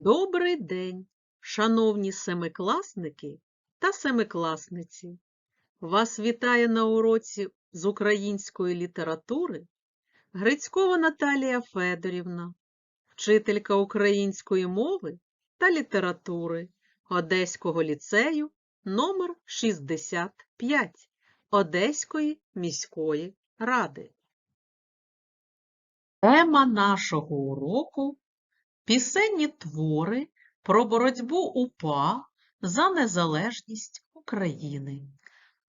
Добрий день, шановні семикласники та семикласниці! Вас вітає на уроці з української літератури Грицькова Наталія Федорівна, вчителька української мови та літератури Одеського ліцею номер 65 Одеської міської ради. Тема нашого уроку Пісенні твори про боротьбу УПА за незалежність України.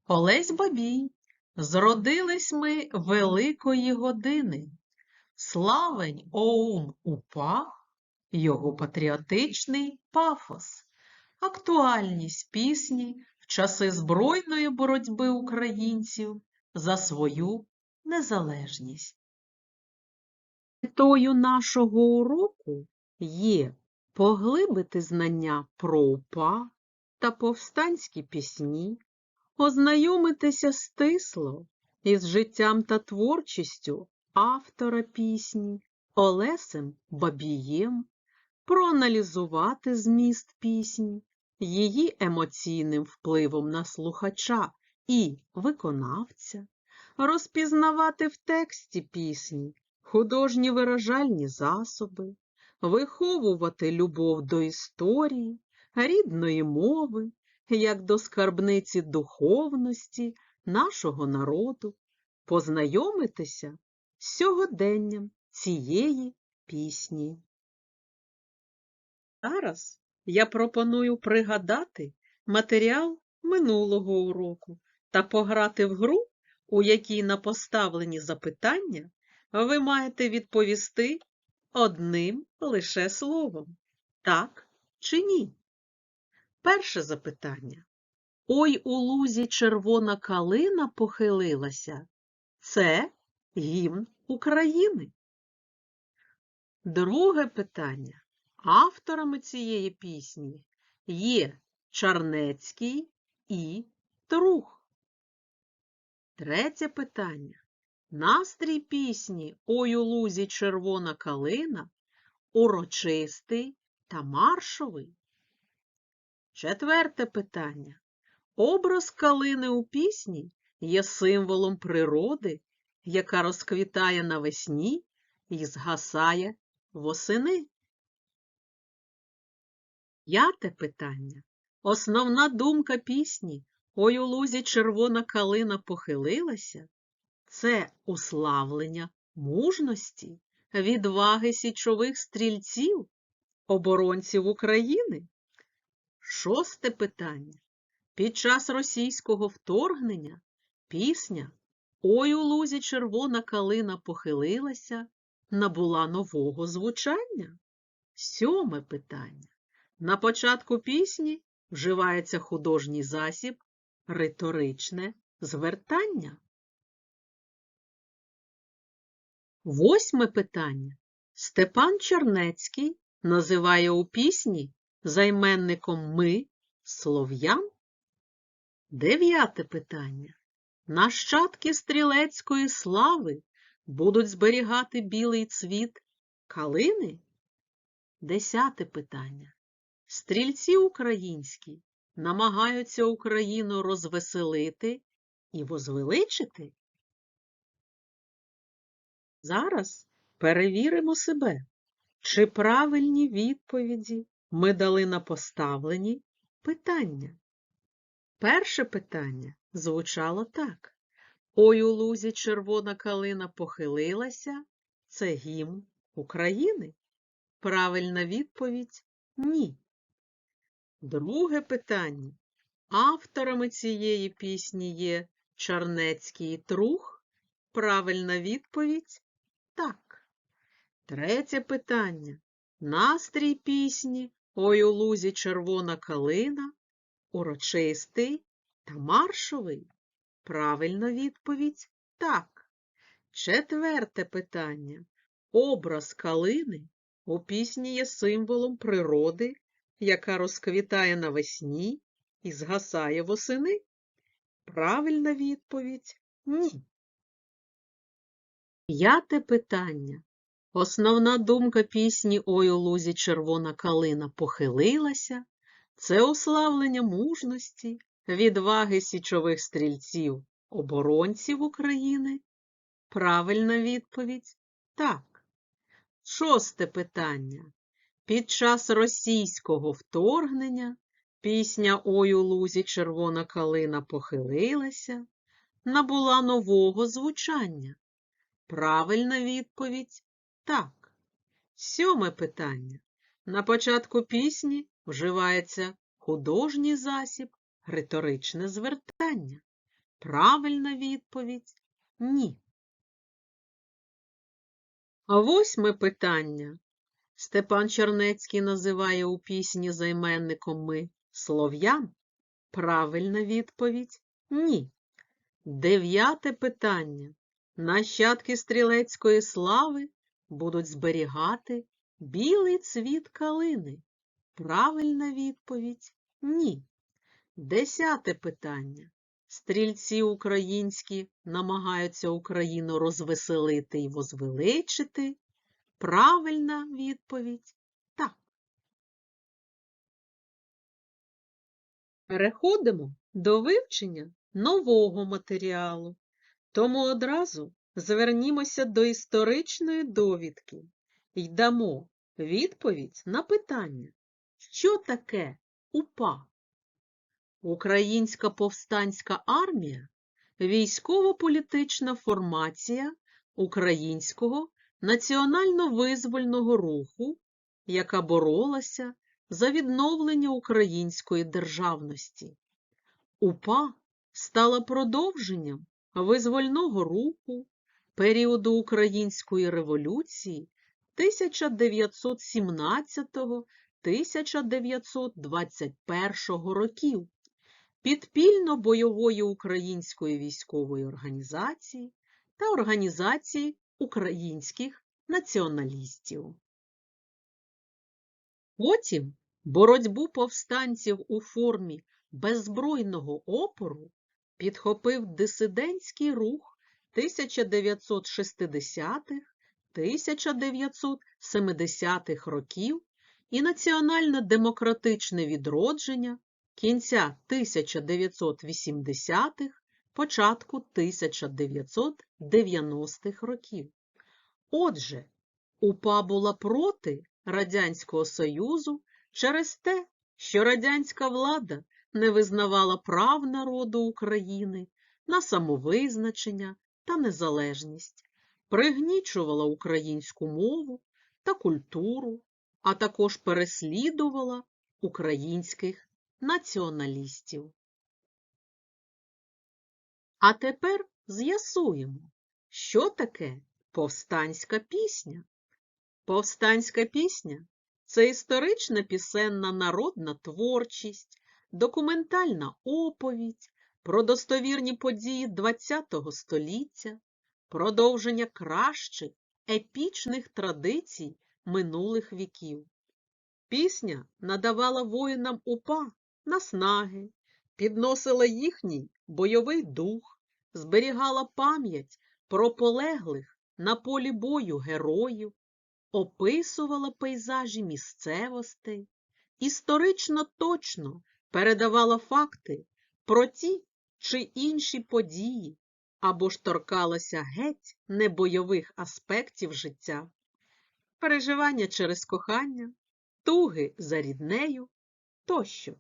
Олесь Бабій. Зродились ми великої години. Славень оум УПА, його патріотичний пафос, актуальність пісні в часи збройної боротьби українців за свою незалежність. Метою нашого уроку є поглибити знання про УПА та повстанські пісні, ознайомитися стисло із життям та творчістю автора пісні Олесем Бабієм, проаналізувати зміст пісні, її емоційним впливом на слухача і виконавця, розпізнавати в тексті пісні художні виражальні засоби, виховувати любов до історії, рідної мови, як до скарбниці духовності нашого народу, познайомитися з сьогоденням цієї пісні. Зараз я пропоную пригадати матеріал минулого уроку та пограти в гру, у якій на поставлені запитання ви маєте відповісти одним лише словом так чи ні. Перше запитання. Ой у лузі червона калина похилилася. Це гімн України. Друге питання. Авторами цієї пісні є Чарнецький і Трух. Третє питання. Настрій пісні Ой у лузі червона калина урочистий та маршовий. Четверте питання. Образ калини у пісні є символом природи, яка розквітає навесні і згасає восени. П'яте питання. Основна думка пісні Ой у лузі червона калина похилилася це уславлення мужності, відваги січових стрільців, оборонців України. Шосте питання. Під час російського вторгнення пісня Ой у лузі червона калина похилилася набула нового звучання. Сьоме питання. На початку пісні вживається художній засіб риторичне звертання. Восьме питання. Степан Чернецький називає у пісні займенником ми слов'ян. Дев'яте питання. Нащадки стрілецької слави будуть зберігати білий цвіт калини? Десяте питання. Стрільці українські намагаються Україну розвеселити і возвеличити? Зараз перевіримо себе, чи правильні відповіді ми дали на поставлені питання. Перше питання звучало так. Ой у лузі червона калина похилилася. Це гімн України. Правильна відповідь ні. Друге питання. Авторами цієї пісні є Чарнецький і Трух. Правильна відповідь так. Третє питання. Настрій пісні Ой у лузі червона калина, урочистий та маршовий. Правильна відповідь так. Четверте питання. Образ калини у пісні є символом природи, яка розквітає навесні і згасає восени. Правильна відповідь ні. П'яте питання. Основна думка пісні Ой у лузі червона калина похилилася це уславлення мужності, відваги січових стрільців, оборонців України. Правильна відповідь так. Шосте питання. Під час російського вторгнення пісня Ой у лузі червона калина похилилася, набула нового звучання. Правильна відповідь так. Сьоме питання. На початку пісні вживається художній засіб, риторичне звертання. Правильна відповідь ні. А восьме питання. Степан Чернецький називає у пісні займенником ми слов'ян. Правильна відповідь ні. Дев'яте питання. Нащадки стрілецької слави будуть зберігати білий цвіт калини. Правильна відповідь ні. Десяте питання. Стрільці українські намагаються Україну розвеселити і возвеличити. Правильна відповідь так. Переходимо до вивчення нового матеріалу. Тому одразу звернімося до історичної довідки і дамо відповідь на питання, що таке УПА? Українська повстанська армія військово-політична формація Українського національно-визвольного руху, яка боролася за відновлення української державності. УПА стала продовженням визвольного руху періоду Української революції 1917-1921 років підпільно-бойової української військової організації та організації українських націоналістів. Потім боротьбу повстанців у формі беззбройного опору підхопив дисидентський рух 1960-1970-х років і національно-демократичне відродження кінця 1980-х, початку 1990-х років. Отже, УПА була проти Радянського Союзу через те, що радянська влада не визнавала прав народу України на самовизначення та незалежність, пригнічувала українську мову та культуру, а також переслідувала українських націоналістів. А тепер з'ясуємо, що таке повстанська пісня. Повстанська пісня це історична пісенна народна творчість, документальна оповідь про достовірні події ХХ століття, продовження кращих епічних традицій минулих віків. Пісня надавала воїнам УПА наснаги, підносила їхній бойовий дух, зберігала пам'ять про полеглих на полі бою героїв, описувала пейзажі місцевостей, історично точно передавала факти про ті чи інші події або ж торкалася геть небойових аспектів життя, переживання через кохання, туги за ріднею тощо.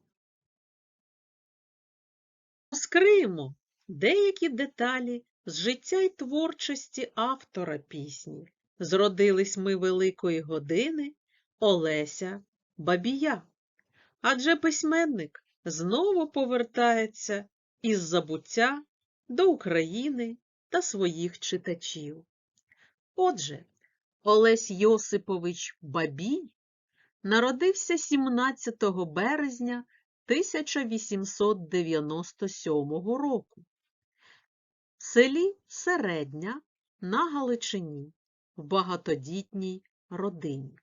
Розкриємо деякі деталі з життя й творчості автора пісні. Зродились ми великої години Олеся Бабія. Адже письменник знову повертається із забуття до України та своїх читачів. Отже, Олесь Йосипович Бабій народився 17 березня 1897 року в селі Середня на Галичині в багатодітній родині.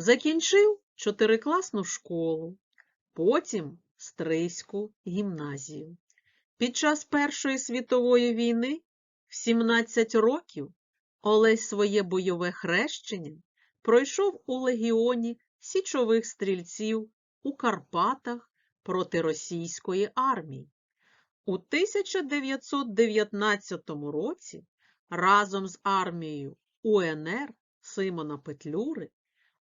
Закінчив чотирикласну школу, потім Стрийську гімназію. Під час Першої світової війни в 17 років Олесь своє бойове хрещення пройшов у легіоні січових стрільців у Карпатах проти російської армії. У 1919 році разом з армією УНР Симона Петлюри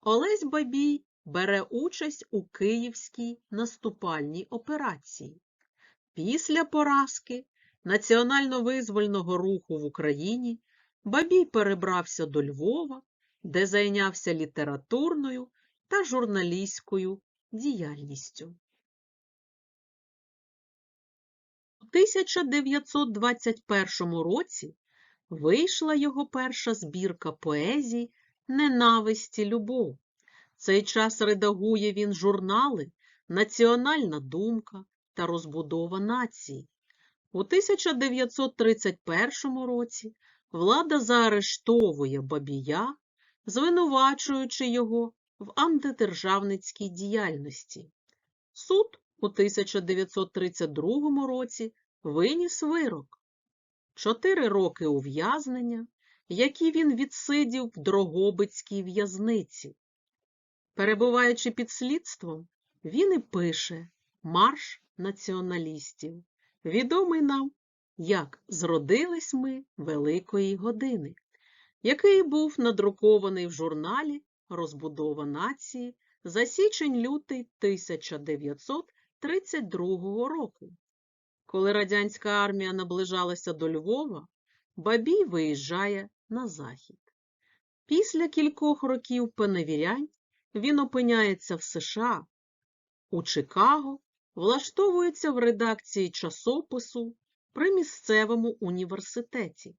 Олесь Бабій бере участь у Київській наступальній операції. Після поразки національно-визвольного руху в Україні Бабій перебрався до Львова, де зайнявся літературною та журналістською діяльністю. У 1921 році вийшла його перша збірка поезій Ненависті любов. Цей час редагує він журнали Національна думка та розбудова нації. У 1931 році влада заарештовує Бабія, звинувачуючи його в антидержавницькій діяльності. Суд у 1932 році виніс вирок – чотири роки ув'язнення, які він відсидів в Дрогобицькій в'язниці. Перебуваючи під слідством, він і пише «Марш націоналістів», відомий нам як «Зродились ми Великої години», який був надрукований в журналі «Розбудова нації» за січень-лютий 1932 року. Коли радянська армія наближалася до Львова, Бабій виїжджає на захід. Після кількох років поневірянь він опиняється в США, у Чикаго, влаштовується в редакції часопису при місцевому університеті,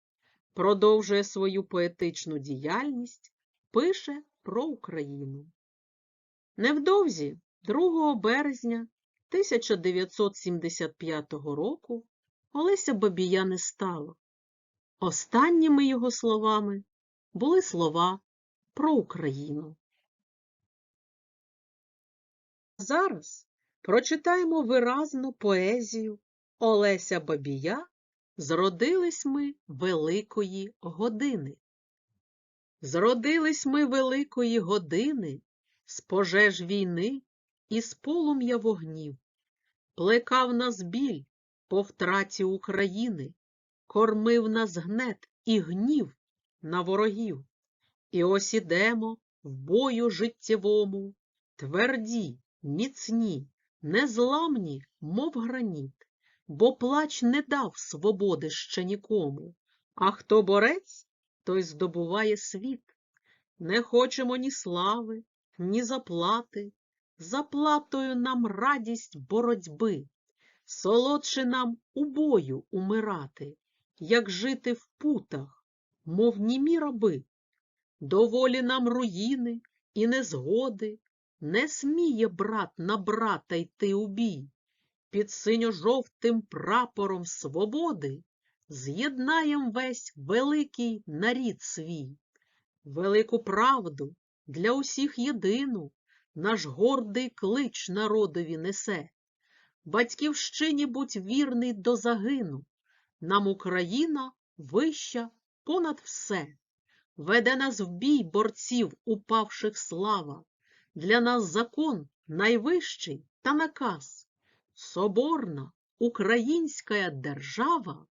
продовжує свою поетичну діяльність, пише про Україну. Невдовзі, 2 березня 1975 року, Олеся Бабія не стало. Останніми його словами були слова про Україну. Зараз прочитаємо виразну поезію Олеся Бабія Зродились ми великої години. Зродились ми великої години з пожеж війни і з полум'я вогнів. Плекав нас біль по втраті України, кормив нас гнет і гнів на ворогів. І ось ідемо в бою життєвому, тверді, міцні, незламні, мов граніт, бо плач не дав свободи ще нікому, а хто борець, той здобуває світ. Не хочемо ні слави, ні заплати, заплатою нам радість боротьби, солодше нам у бою умирати, як жити в путах, мов німі раби. Доволі нам руїни і незгоди, не сміє брат на брата йти у бій. Під синьо-жовтим прапором свободи з'єднаєм весь великий нарід свій, велику правду для усіх єдину наш гордий клич народові несе. Батьківщині будь вірний до загину, нам Україна вища понад все. Веде нас в бій борців, упавших слава, для нас закон найвищий та наказ. Соборна українська держава,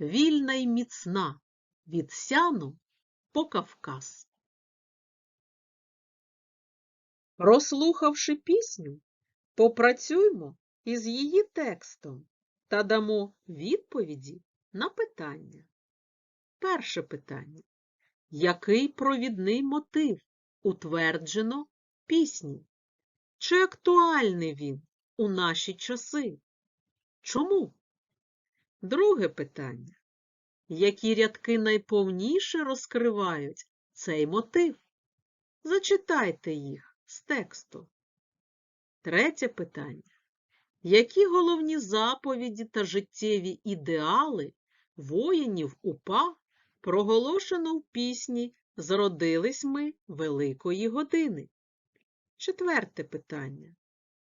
вільна й міцна від Сяну по Кавказ. Прослухавши пісню, попрацюймо із її текстом та дамо відповіді на питання. Перше питання. Який провідний мотив утверджено пісні? Чи актуальний він у наші часи? Чому? Друге питання. Які рядки найповніше розкривають цей мотив? Зачитайте їх з тексту. Третє питання. Які головні заповіді та життєві ідеали воїнів УПА проголошено в пісні Зродились ми Великої години? Четверте питання.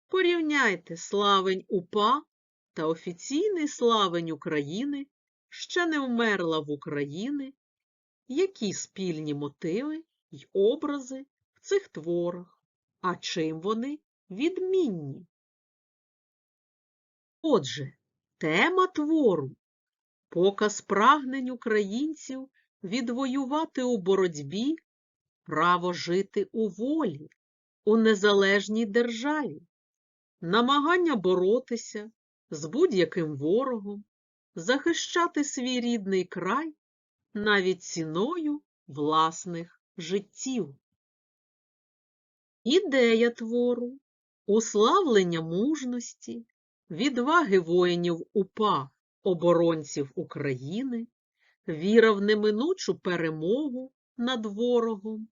Порівняйте славень УПА та офіційний славень України, ще не вмерла в Україні, які спільні мотиви й образи в цих творах, а чим вони відмінні. Отже, тема твору показ прагнень українців відвоювати у боротьбі право жити у волі, у незалежній державі, намагання боротися з будь-яким ворогом, захищати свій рідний край навіть ціною власних життів. Ідея твору уславлення мужності, відваги воїнів УПА, оборонців України, віра в неминучу перемогу над ворогом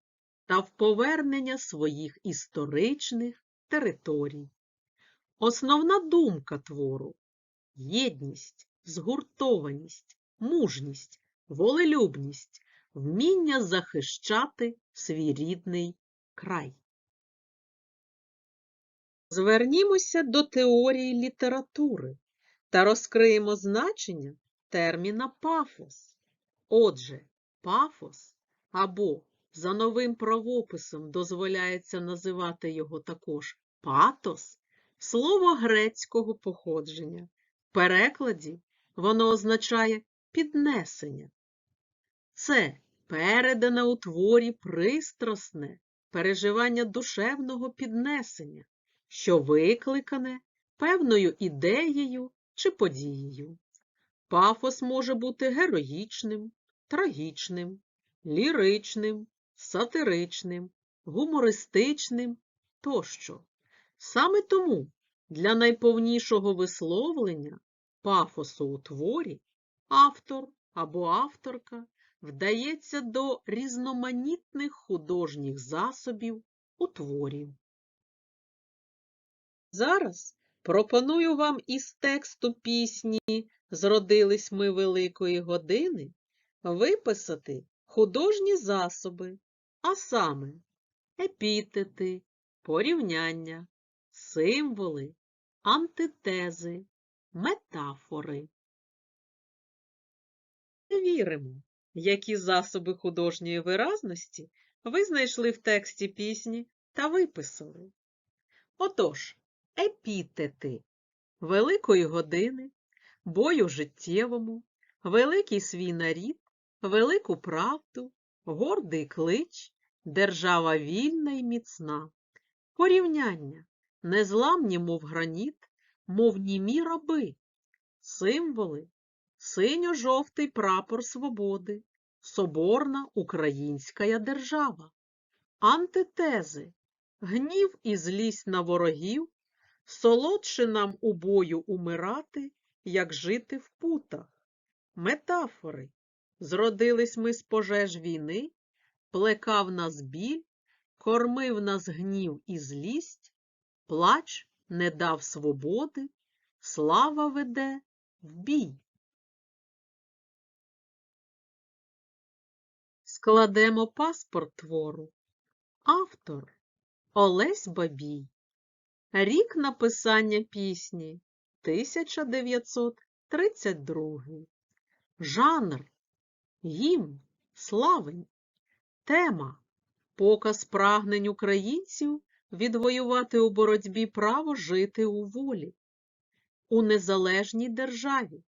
та в повернення своїх історичних територій. Основна думка твору єдність, згуртованість, мужність, волелюбність, вміння захищати свій рідний край. Звернімося до теорії літератури та розкриємо значення терміна пафос. Отже, пафос або за новим правописом дозволяється називати його також патос, слово грецького походження. В перекладі воно означає піднесення. Це передане у творі пристрасне переживання душевного піднесення, що викликане певною ідеєю чи подією. Пафос може бути героїчним, трагічним, ліричним, сатиричним, гумористичним тощо. Саме тому для найповнішого висловлення пафосу у творі автор або авторка вдається до різноманітних художніх засобів у творі. Зараз пропоную вам із тексту пісні Зродились ми великої години виписати художні засоби, а саме епітети, порівняння, символи, антитези, метафори. Віримо, які засоби художньої виразності ви знайшли в тексті пісні та виписали. Отож, епітети великої години, бою життєвому, великий свій нарід, велику правду, гордий клич, держава вільна й міцна. Порівняння. Незламні, мов граніт, мов німі раби, символи, синьо-жовтий прапор свободи, соборна українська держава, антитези, гнів і злість на ворогів, солодше нам у бою умирати, як жити в путах, метафори. Зродились ми з пожеж війни, плекав нас біль, кормив нас гнів і злість, плач не дав свободи, слава веде в бій. Складемо паспорт твору. Автор Олесь Бабій. Рік написання пісні 1932. Жанр Гімн, славень. Тема Показ прагнень українців відвоювати у боротьбі право жити у волі, у незалежній державі,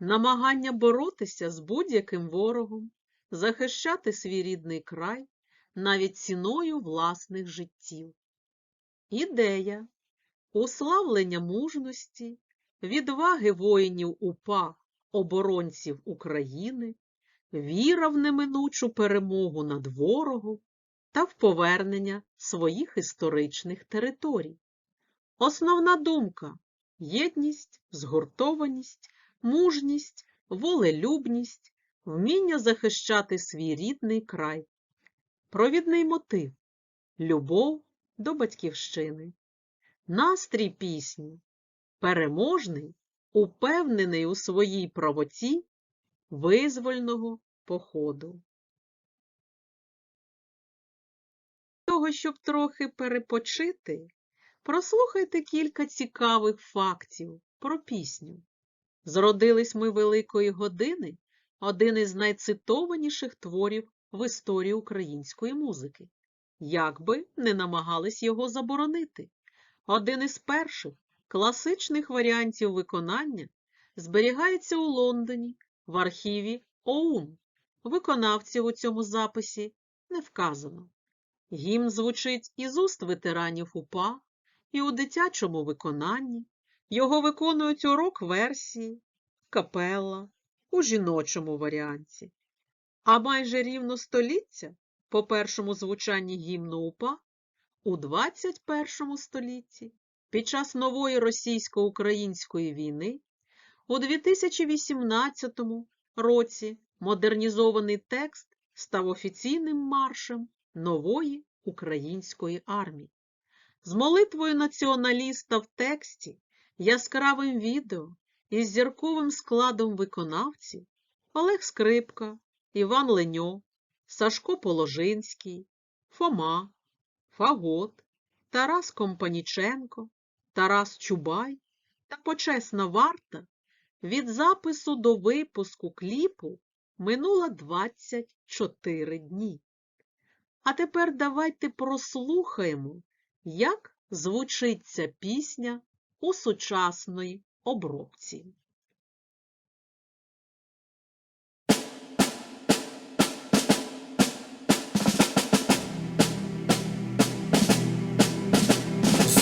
намагання боротися з будь-яким ворогом, захищати свій рідний край навіть ціною власних життів. Ідея уславлення мужності, відваги воїнів УПА, оборонців України, віра в неминучу перемогу над ворогом та в повернення своїх історичних територій. Основна думка єдність, згуртованість, мужність, волелюбність, вміння захищати свій рідний край, провідний мотив любов до батьківщини, настрій пісні, переможний, упевнений у своїй правоті визвольного походу. Того, щоб трохи перепочити, прослухайте кілька цікавих фактів про пісню. Зродились ми великої години один із найцитованіших творів в історії української музики. Як би не намагались його заборонити. Один із перших класичних варіантів виконання зберігається у Лондоні в архіві ОУН. Виконавців у цьому записі не вказано. Гімн звучить із уст ветеранів УПА і у дитячому виконанні. Його виконують у рок-версії, капелла, у жіночому варіанті. А майже рівно століття по першому звучанні гімну УПА у 21 столітті під час нової російсько-української війни у 2018 році модернізований текст став офіційним маршем нової української армії. З молитвою націоналіста в тексті, яскравим відео із зірковим складом виконавців Олег Скрипка, Іван Леньо, Сашко Положинський, Фома, Фагот, Тарас Компаніченко, Тарас Чубай та почесна варта від запису до випуску кліпу минуло 24 дні. А тепер давайте прослухаємо, як звучить ця пісня у сучасної обробці.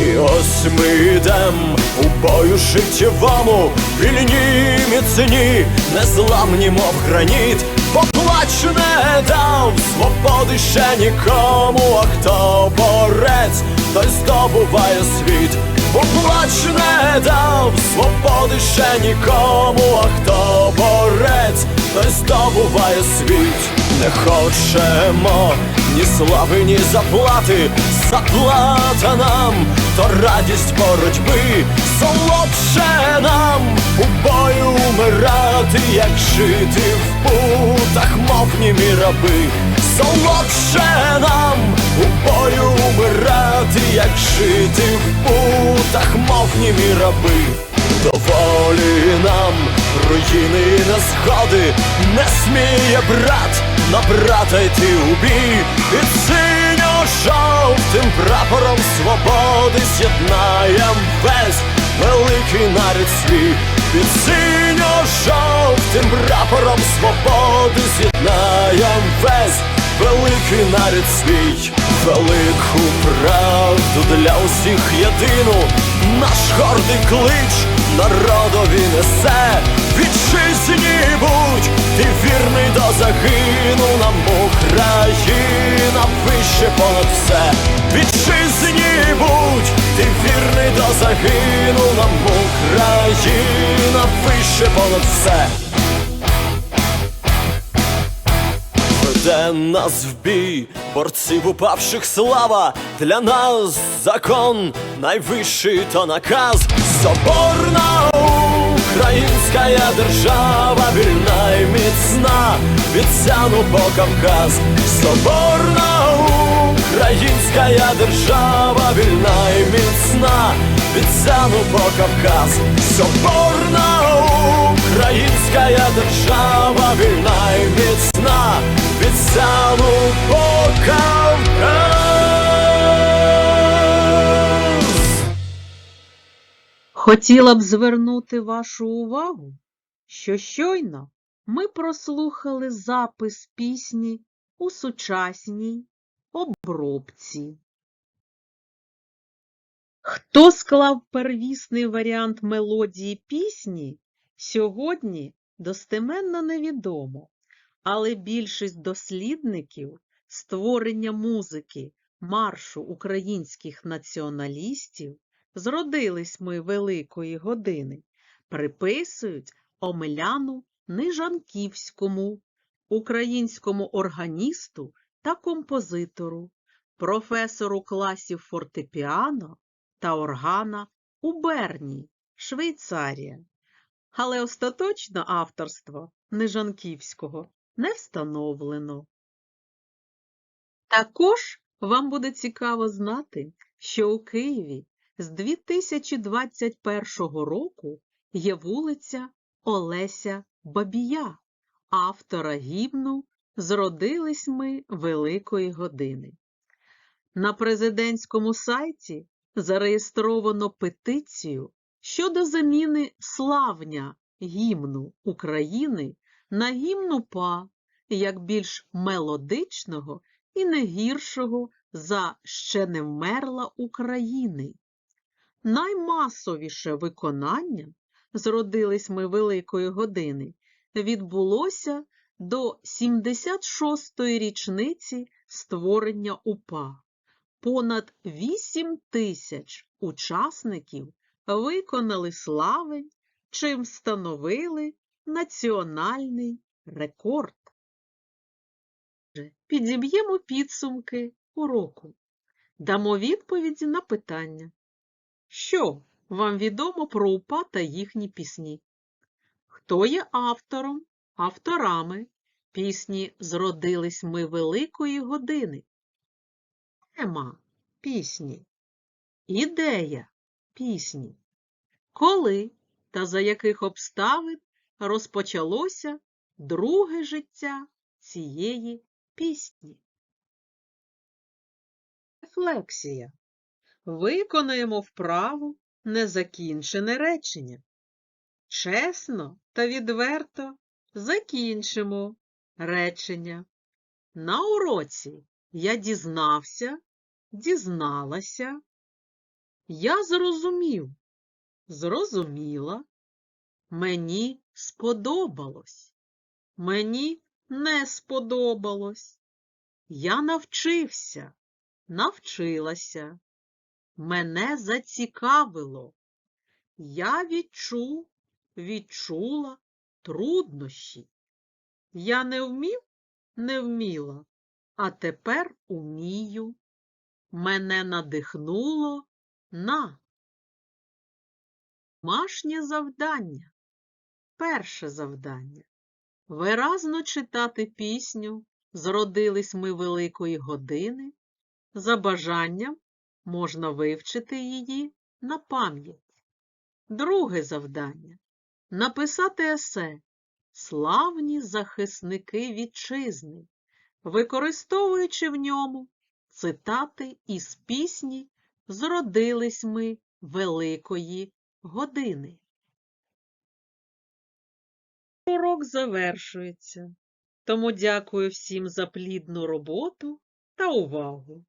І ось ми йдем у бою життєвому, вільні міцні, незламні, мов граніт, поплач не дав свободи ще нікому, а хто борець, той здобуває світ, поплач не дав свободи ще нікому, а хто борець, той здобуває світ, не хочемо ні слави, ні заплати, заплата нам, то радість боротьби, солодше нам. У бою умирати, як жити в путах, мов німі раби, солодше нам. У бою умирати, як жити в путах, мов німі. Доволі нам руїни і незгоди не сміє брат на брата йти у бій. Під синьо-жовтим прапором свободи з'єднаєм весь великий нарід свій. Під синьо-жовтим прапором свободи з'єднаєм весь великий нарід свій. Велику правду для усіх єдину. Наш гордий клич народові несе. Вітчизні будь, ти вірний до загину. Нам Україна вище понад все. Вітчизні будь, ти вірний до загину. Нам Україна вище понад все Веде нас в бій, борців упавших слава, для нас закон найвищий то наказ, соборна українська держава, вільна і міцна, від по Кавказ, соборна українська держава, вільна і міцна, від по Кавказ, соборна українська держава, вільна і міцна, від Сяну по Хотіла б звернути вашу увагу, що щойно ми прослухали запис пісні у сучасній обробці. Хто склав первісний варіант мелодії пісні, сьогодні достеменно невідомо, але більшість дослідників створення музики маршу українських націоналістів зродились ми великої години, приписують Омеляну Нижанківському, українському органісту та композитору, професору класів фортепіано та органа у Берні, Швейцарія. Але остаточно авторство Нежанківського не встановлено. Також вам буде цікаво знати, що у Києві з 2021 року є вулиця Олеся Бабія, автора гімну Зродились ми Великої години. На президентському сайті зареєстровано петицію щодо заміни славня гімну України на гімн УПА як більш мелодичного і не гіршого за ще не вмерла України. Наймасовіше виконання зродились ми Великої години відбулося до 76-ї річниці створення УПА. Понад 8 тисяч учасників виконали славень, чим встановили національний рекорд. Підіб'ємо підсумки уроку. Дамо відповіді на питання. Що вам відомо про УПА та їхні пісні? Хто є автором, авторами пісні Зродились ми Великої години? Тема пісні. Ідея пісні. Коли та за яких обставин розпочалося друге життя цієї пісні? Рефлексія. Виконаємо вправу незакінчене речення. Чесно та відверто закінчимо речення. На уроці я дізнався, дізналася. Я зрозумів, зрозуміла. Мені сподобалось. Мені не сподобалось. Я навчився, навчилася. Мене зацікавило. Я відчув, відчула труднощі. Я не вмів, не вміла, а тепер умію. Мене надихнуло на Домашнє завдання. Перше завдання. Виразно читати пісню Зродились ми великої години. За бажанням можна вивчити її на пам'ять. Друге завдання. Написати есе Славні захисники вітчизни, використовуючи в ньому цитати із пісні Зродились ми великої години. Урок завершується, тому дякую всім за плідну роботу та увагу.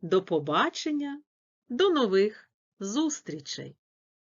До побачення, до нових зустрічей!